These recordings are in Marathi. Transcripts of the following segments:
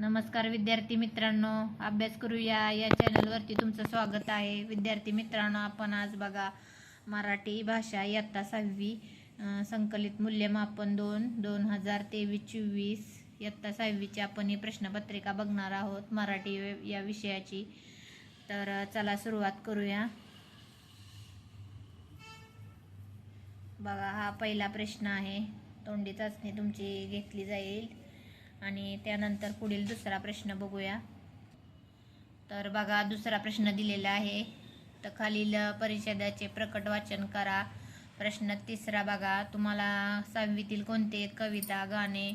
नमस्कार विद्यार्थी मित्रांनो अभ्यास करूया. या चॅनलवरती तुमचं स्वागत आहे. विद्यार्थी मित्रांनो आपण आज बघा मराठी भाषा इयत्ता सहावी संकलित मूल्यमापन दोन दोन हजार तेवीस चोवीस इयत्ता सहावीची आपण ही प्रश्नपत्रिका बघणार आहोत मराठी या विषयाची. तर चला सुरुवात करूया. बघा हा पहिला प्रश्न आहे. तोंडी चाचणी तुमची घेतली जाईल. आणि त्यानंतर पुढील दुसरा प्रश्न बघूया. तर बघा दुसरा प्रश्न दिलेला आहे. तर खालील परिषदाचे प्रकट वाचन करा. प्रश्न तिसरा बघा तुम्हाला सहावीतील कोणते कविता गाणे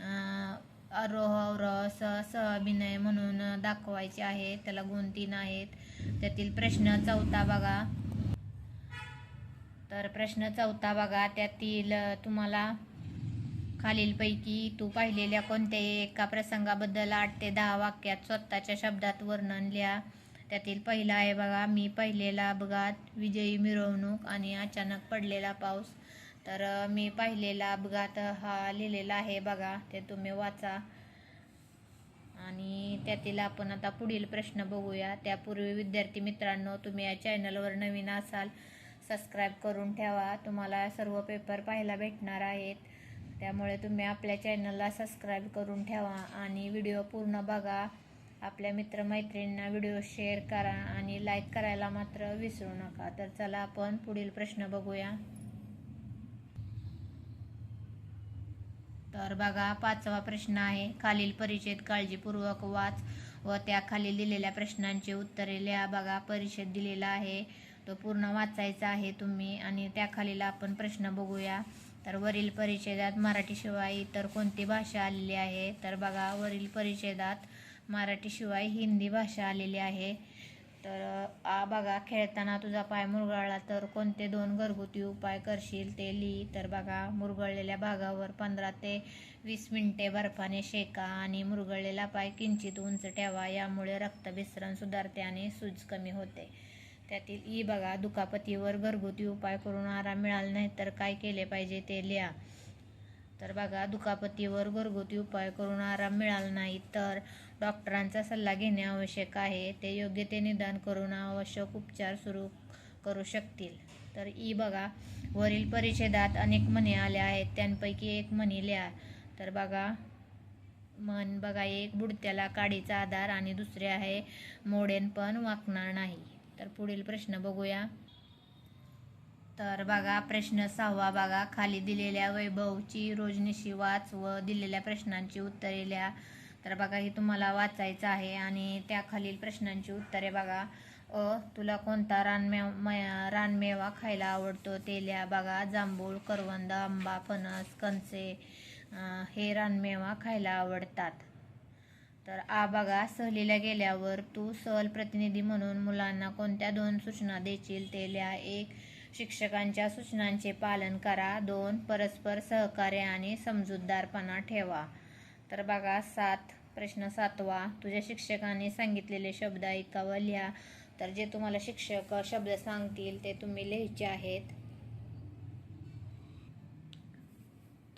अं, आरोह अवरोह स सहअभिनय म्हणून दाखवायचे आहे. त्याला गुण तीन आहेत. त्यातील प्रश्न चौथा बघा. तर प्रश्न चौथा बघा. त्यातील तुम्हाला खालीलपैकी तू पाहिलेल्या कोणत्याही एका प्रसंगाबद्दल आठ ते दहा वाक्यात स्वतःच्या शब्दात वर्णन लिहा. त्यातील पहिला आहे बघा मी पाहिलेला अपघात विजयी मिरवणूक आणि अचानक पडलेला पाऊस. तर मी पाहिलेला अपघात हा लिहिलेला आहे बघा ते तुम्ही वाचा. आणि त्यातील आपण आता पुढील प्रश्न बघूया. त्यापूर्वी विद्यार्थी मित्रांनो तुम्ही या चॅनलवर नवीन असाल सबस्क्राईब करून ठेवा. तुम्हाला सर्व पेपर पाहायला भेटणार आहेत. त्यामुळे तुम्ही आपल्या चॅनलला सबस्क्राईब करून ठेवा आणि व्हिडिओ पूर्ण बघा. आपल्या मित्रमैत्रिणींना व्हिडिओ शेअर करा आणि लाईक करायला मात्र विसरू नका. तर चला आपण पुढील प्रश्न बघूया. तर बघा पाचवा प्रश्न आहे. खालील परिषद काळजीपूर्वक वाच व त्याखाली दिलेल्या प्रश्नांची उत्तरे लिहा. बघा परिषद दिलेला आहे. तो पूर्ण वाचायचा आहे तुम्ही आणि त्याखालील आपण प्रश्न बघूया. तर वरील परिच्छेदात मराठीशिवाय इतर कोणती भाषा आलेली आहे? तर बघा वरील परिच्छेदात मराठीशिवाय हिंदी भाषा आलेली आहे. तर आ बघा खेळताना तुझा पाय मुरगळला तर कोणते दोन घरगुती उपाय करशील ते लिही. तर बघा मुरगळलेल्या भागावर पंधरा ते वीस मिनिटे बर्फाने शेका आणि मुरगळलेला पाय किंचित उंच ठेवा. यामुळे रक्तभिसरण सुधारते आणि सूज कमी होते. त्यातील ई बघा दुखापतीवर घरगुती उपाय करून आराम मिळाला नाही तर काय केले पाहिजे ते लिहा. तर बघा दुखापतीवर घरगुती उपाय करून आराम मिळाला नाही तर डॉक्टरांचा सल्ला घेणे आवश्यक आहे. ते योग्य ते निदान करून आवश्यक उपचार सुरू करू शकतील. तर ई बघा वरील परिच्छेदात अनेक म्हणी आल्या आहेत. त्यांपैकी एक म्हणी लिहा. तर बघा म्हण बघा एक बुडत्याला काडीचा आधार आणि दुसरे आहे मोडेन पण वाकणार नाही. तर पुढील प्रश्न बघूया. तर बघा प्रश्न सहावा बघा. खाली दिलेल्या वैभवची रोजनिशी वाच व दिलेल्या प्रश्नांची उत्तरे लिहा. तर बघा हे तुम्हाला वाचायचं आहे आणि त्या खालील प्रश्नांची उत्तरे बघा. अ तुला कोणता रानमेव रानमेवा खायला आवडतो ते लिहा. बघा जांभूळ करवंद आंबा फणस कंचे हे रानमेवा खायला आवडतात. तर आ बघा सहलीला गेल्यावर तू सहल प्रतिनिधी म्हणून मुलांना कोणत्या दोन सूचना देशील? ते लिहा एक शिक्षकांच्या सूचनांचे पालन करा. दोन परस्पर सहकार्य आणि समजूतदारपणा ठेवा. तर बघा सात प्रश्न सातवा. तुझ्या शिक्षकांनी सांगितलेले शब्द ऐकावं लिहा. तर जे तुम्हाला शिक्षक शब्द सांगतील ते तुम्ही लिहायचे आहेत.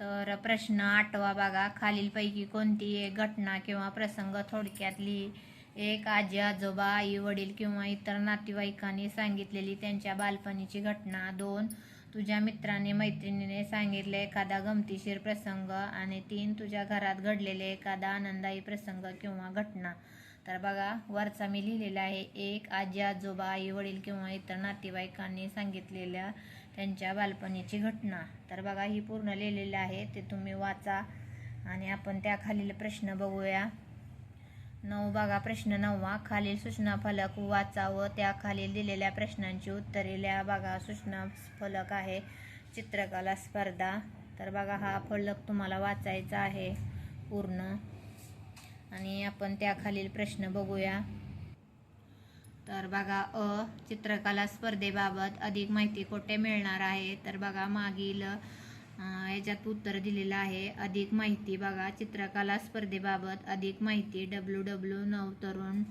तर प्रश्न आठवा बघा. खालीलपैकी कोणती एक घटना किंवा प्रसंग थोडक्यात लिही एक आजी आजोबा आई वडील किंवा इतर नातेवाईकांनी सांगितलेली त्यांच्या बालपणीची घटना. दोन तुझ्या मित्राने मैत्रिणीने सांगितले एखादा गमतीशीर प्रसंग आणि तीन तुझ्या घरात घडलेले एखादा आनंदायी प्रसंग किंवा घटना. तर बघा वरचा मी लिहिलेला आहे. एक आजी आजोबा आई वडील किंवा इतर नातेवाईकांनी सांगितलेल्या त्यांच्या बालपणीची घटना. तर बघा ही पूर्ण लिहिलेलं आहे. ते तुम्ही वाचा आणि आपण त्याखालील प्रश्न बघूया. नऊ बघा प्रश्न नववा. खालील सूचना फलक वाचा व त्याखालील दिलेल्या प्रश्नांची उत्तरे लिहा. बघा सूचना फलक आहे चित्रकला स्पर्धा. तर बघा हा फलक तुम्हाला वाचायचा आहे पूर्ण. आणि आपण त्याखालील प्रश्न बघूया. तर बघा अ चित्रकला स्पर्धेबाबत अधिक माहिती कुठे मिळणार आहे? तर बघा मागील याच्यात उत्तर दिलेलं आहे. अधिक माहिती बघा चित्रकला स्पर्धेबाबत अधिक माहिती W W Navtarun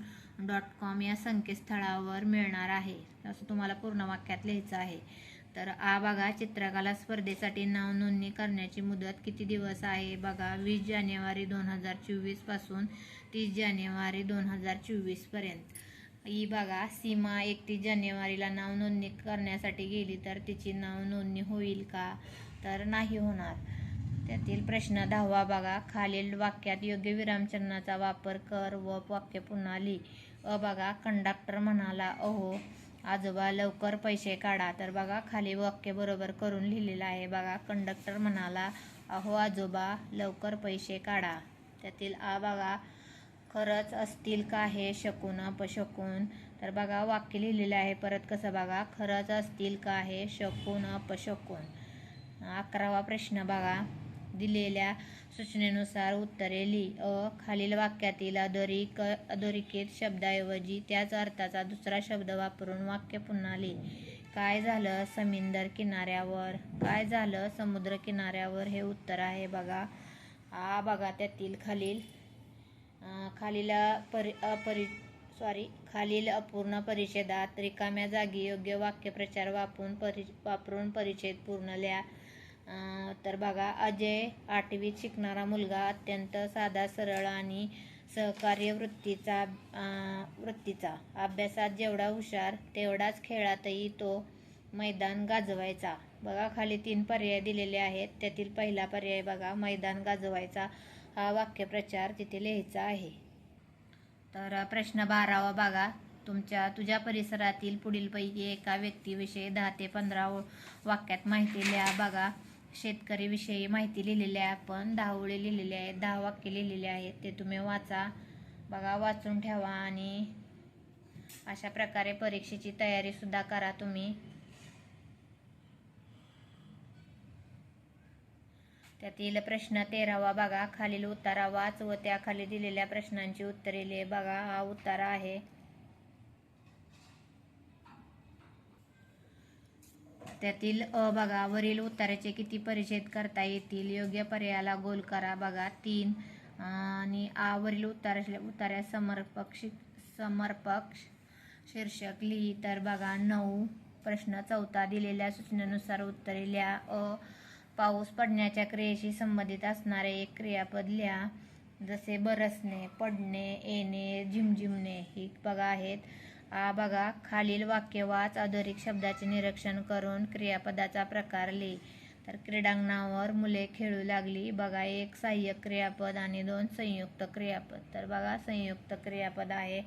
dot com या संकेतस्थळावर मिळणार आहे. असं तुम्हाला पूर्ण वाक्यात लिहायचं आहे. तर आ बघा चित्रकला स्पर्धेसाठी नाव नोंदणी करण्याची मुदत किती दिवस आहे? बघा वीस जानेवारी दोन हजार चोवीसपासून तीस जानेवारी दोन हजार चोवीसपर्यंत ही बघा सीमा एकतीस जानेवारीला नाव नोंदणी करण्यासाठी गेली तर तिची नाव नोंदणी होईल का? तर नाही होणार. त्यातील प्रश्न दहावा बघा खालील वाक्यात योग्य विरामचिन्हाचा वापर कर व वाक्य पुन्हा लिही. अ बघा कंडक्टर म्हणाला अहो आजोबा लवकर पैसे काढा. तर बघा खाली वाक्य बरोबर करून लिहिलेलं आहे. बघा कंडक्टर म्हणाला अहो आजोबा लवकर पैसे काढा. त्यातील आ बघा खरंच असतील का हे शकून अपशकून? तर बघा वाक्य लिहिलेलं आहे. परत कसं बघा? खरंच असतील का हे शकून अपशकून? अकरावा प्रश्न बघा. दिलेल्या सूचनेनुसार उत्तरे लिही अ. खालील वाक्यातील अधोरिक अधोरेखित शब्दाऐवजी त्याच अर्थाचा दुसरा शब्द वापरून वाक्य पुन्हा लिही काय झालं? समिंदर किनाऱ्यावर. काय झालं? समुद्र किनाऱ्यावर हे उत्तर आहे बघा. आ बघा त्यातील खालील खालील परि अपरि सॉरी खालील अपूर्ण परिच्छेदात रिकाम्या जागी योग्य वाक्यप्रचार वापरून परि वापरून परिच्छेद पूर्ण लिहा. तर बघा अजय आठवीत शिकणारा मुलगा अत्यंत साधा सरळ आणि सहकार्य वृत्तीचा वृत्तीचा. अभ्यासात जेवढा हुशार तेवढाच खेळातही तो मैदान गाजवायचा. बघा खाली तीन पर्याय दिलेले आहेत. त्यातील पहिला पर्याय बघा मैदान गाजवायचा. हा वाक्यप्रचार तिथे लिहायचा आहे. तर प्रश्न बारावा बघा. तुमच्या तुझ्या परिसरातील पुढीलपैकी एका व्यक्तीविषयी दहा ते पंधरा वाक्यात माहिती लिहा बघा. शेतकरीविषयी माहिती लिहिलेली आहे आपण दहा ओळी लिहिलेल्या आहेत दहा वाक्य लिहिलेले आहेत. ते तुम्ही वाचा. बघा वाचून ठेवा आणि अशा प्रकारे परीक्षेची तयारीसुद्धा करा तुम्ही. त्यातील प्रश्न तेरावा बघा. खालील उत्तरा वाच व त्याखाली दिलेल्या प्रश्नांची उत्तरे लिहि बघा. हा उत्तर आहे. त्यातील अ बघा. वरील उत्तराचे किती परिच्छेद करता येतील? योग्य पर्यायाला गोल करा बघा. तीन. आणि आ वरील उत्तरा उत्तरास समर्पक समर्पक शीर्षक लिही. तर बघा नऊ. प्रश्न चौथा दिलेल्या सूचनेनुसार उत्तरे लिहा. अ पाऊस पडण्याच्या क्रियेशी संबंधित असणारे एक क्रियापद लिहा. जसे बरसणे पडणे येणे झिमझिमणे ही बघा आहेत. आ बघा खालील वाक्य वाच अधोरिक शब्दाचे निरीक्षण करून क्रियापदाचा प्रकार लिही तर क्रीडांगणावर मुले खेळू लागली. बघा एक सहाय्यक क्रियापद आणि दोन संयुक्त क्रियापद. तर बघा संयुक्त क्रियापद आहे.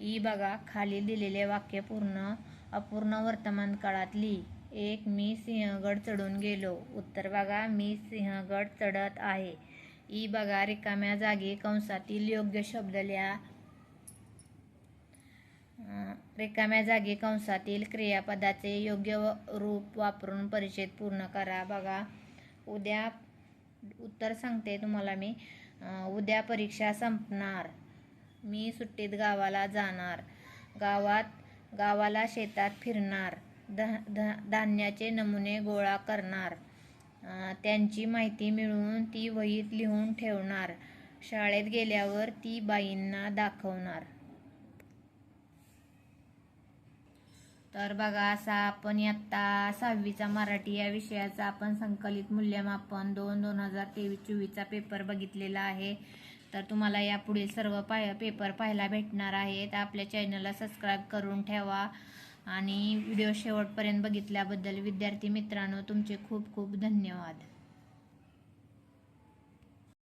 ई बघा खाली दिलेले वाक्य पूर्ण अपूर्ण वर्तमान काळात लिही एक मी सिंहगड चढून गेलो. उत्तर बघा मी सिंहगड चढत आहे. ई बघा रिकाम्या जागी कंसातील योग्य शब्द लिहा. रिकाम्या जागी कंसातील क्रियापदाचे योग्य रूप वापरून परिच्छेद पूर्ण करा. बघा उद्या उत्तर सांगते तुम्हाला मी. उद्या परीक्षा संपणार. मी सुट्टीत गावाला जाणार. गावात गावाला शेतात फिरणार. ध ध धान्याचे नमुने गोळा करणार. त्यांची माहिती मिळवून ती वहीत लिहून ठेवणार. शाळेत गेल्यावर ती बाईंना दाखवणार. तर बघा असा आपण आत्ता सहावीचा मराठी या विषयाचा आपण संकलित मूल्यमापन दोन दोन हजार तेवीस चोवीसचा पेपर बघितलेला आहे. तर तुम्हाला यापुढील सर्व पाय पेपर पाहायला भेटणार आहेत. आपल्या चॅनलला सबस्क्राईब करून ठेवा. आणि व्हिडिओ शेवटपर्यंत बघितल्याबद्दल विद्यार्थी मित्रांनो तुमचे खूप खूप धन्यवाद.